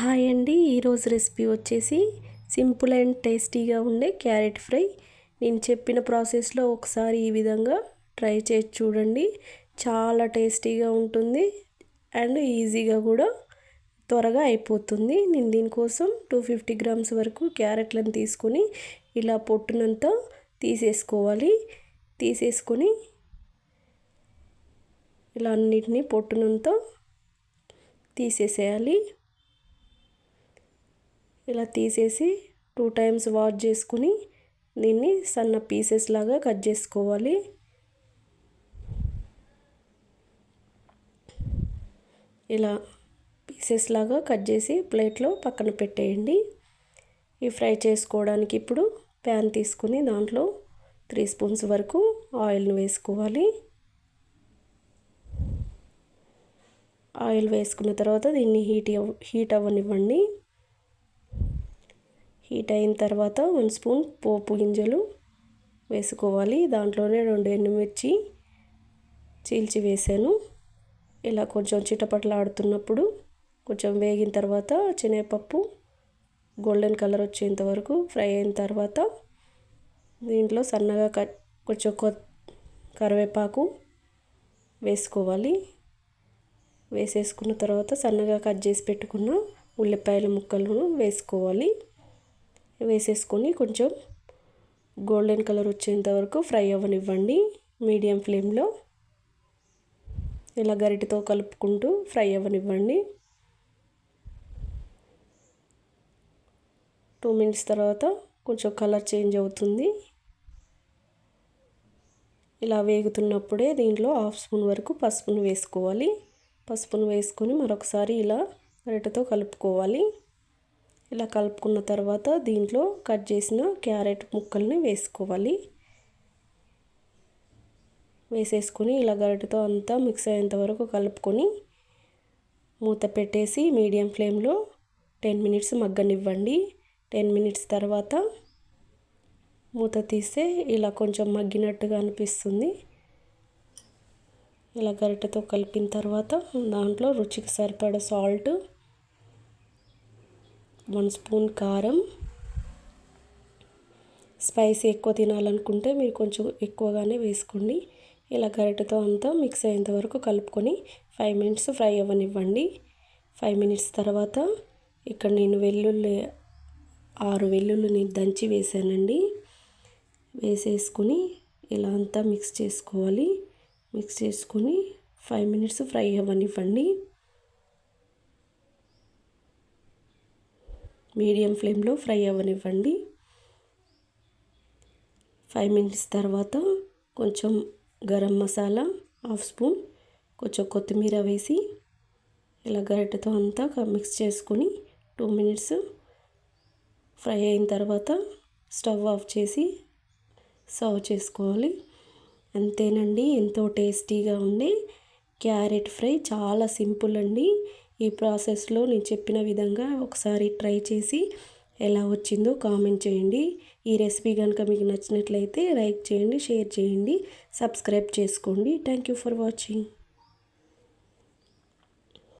Hi అండి. ఈరోజు recipe వచ్చేసి సింపుల్ అండ్ టేస్టీగా ఉండే క్యారెట్ ఫ్రై. నేను చెప్పిన ప్రాసెస్లో ఒకసారి ఈ విధంగా ట్రై చేసి చూడండి. చాలా టేస్టీగా ఉంటుంది అండ్ ఈజీగా కూడా త్వరగా అయిపోతుంది. నేను దీనికోసం టూ ఫిఫ్టీ గ్రామ్స్ వరకు క్యారెట్లను తీసుకొని ఇలా పొట్టునంతా తీసేసుకోవాలి. తీసేసుకొని ఇలా అన్నిటినీ పొట్టునంతా తీసేసేయాలి. ఇలా తీసేసి టూ టైమ్స్ వాష్ చేసుకుని దీన్ని సన్న పీసెస్ లాగా కట్ చేసుకోవాలి. ఇలా పీసెస్ లాగా కట్ చేసి ప్లేట్లో పక్కన పెట్టేయండి. ఈ ఫ్రై చేసుకోవడానికి ఇప్పుడు ప్యాన్ తీసుకుని దాంట్లో త్రీ స్పూన్స్ వరకు ఆయిల్ని వేసుకోవాలి. ఆయిల్ వేసుకున్న తర్వాత దీన్ని హీట్ హీట్ అవ్వనివ్వండి. హీట్ అయిన తర్వాత వన్ స్పూన్ పోపు గింజలు వేసుకోవాలి. దాంట్లోనే రెండు ఎండుమిర్చి చీల్చి వేసాను. ఇలా కొంచెం చిటపటలాడుతున్నప్పుడు కొంచెం వేగిన తర్వాత శనగపప్పు గోల్డెన్ కలర్ వచ్చేంత వరకు ఫ్రై అయిన తర్వాత దీంట్లో సన్నగా కట్ కొంచెం కొ కరివేపాకు వేసుకోవాలి. వేసేసుకున్న తర్వాత సన్నగా కట్ చేసి పెట్టుకున్న ఉల్లిపాయల ముక్కలను వేసుకోవాలి. వేసేసుకొని కొంచెం గోల్డెన్ కలర్ వచ్చేంత వరకు ఫ్రై అవ్వనివ్వండి మీడియం ఫ్లేమ్లో. ఇలా గరిటతో కలుపుకుంటూ ఫ్రై అవ్వనివ్వండి. టూ మినిట్స్ తర్వాత కొంచెం కలర్ చేంజ్ అవుతుంది. ఇలా వేగుతున్నప్పుడే దీంట్లో హాఫ్ స్పూన్ వరకు పసుపును వేసుకోవాలి. పసుపును వేసుకొని మరొకసారి ఇలా గరిటతో కలుపుకోవాలి. ఇలా కలుపుకున్న తర్వాత దీంట్లో కట్ చేసిన క్యారెట్ ముక్కల్ని వేసుకోవాలి. వేసేసుకొని ఇలా గరిటతో అంతా మిక్స్ అయ్యేంత వరకు కలుపుకొని మూత పెట్టేసి మీడియం ఫ్లేమ్లో టెన్ మినిట్స్ మగ్గనివ్వండి. టెన్ మినిట్స్ తర్వాత మూత తీస్తే ఇలా కొంచెం మగ్గినట్టుగా అనిపిస్తుంది. ఇలా గరిటతో కలిపిన తర్వాత దాంట్లో రుచికి సరిపడ సాల్ట్ వన్ స్పూన్ కారం. స్పైసీ ఎక్కువ తినాలనుకుంటే మీరు కొంచెం ఎక్కువగానే వేసుకోండి. ఇలా గరిటెతో అంతా మిక్స్ అయ్యేంత వరకు కలుపుకొని ఫైవ్ మినిట్స్ ఫ్రై అవ్వనివ్వండి. ఫైవ్ మినిట్స్ తర్వాత ఇక్కడ నేను వెల్లుల్లి ఆరు వెల్లుల్లిని దంచి వేసానండి. వేసేసుకుని ఇలా అంతా మిక్స్ చేసుకోవాలి. మిక్స్ చేసుకొని ఫైవ్ మినిట్స్ ఫ్రై అవ్వనివ్వండి. మీడియం ఫ్లేమ్లో ఫ్రై అవ్వనివ్వండి. ఫైవ్ మినిట్స్ తర్వాత కొంచెం గరం మసాలా హాఫ్ స్పూన్ కొంచెం కొత్తిమీర వేసి ఇలా గరిటెతో అంతా మిక్స్ చేసుకొని టూ మినిట్స్ ఫ్రై అయిన తర్వాత స్టవ్ ఆఫ్ చేసి సర్వ్ చేసుకోవాలి. అంతేనండి ఎంతో టేస్టీగా ఉండే క్యారెట్ ఫ్రై చాలా సింపుల్ అండి. ఈ ప్రాసెస్లో నేను చెప్పిన విధంగా ఒకసారి ట్రై చేసి ఎలా వచ్చిందో కామెంట్ చేయండి. ఈ రెసిపీ కనుక మీకు నచ్చినట్లయితే లైక్ చేయండి షేర్ చేయండి సబ్స్క్రైబ్ చేసుకోండి. Thank you for watching.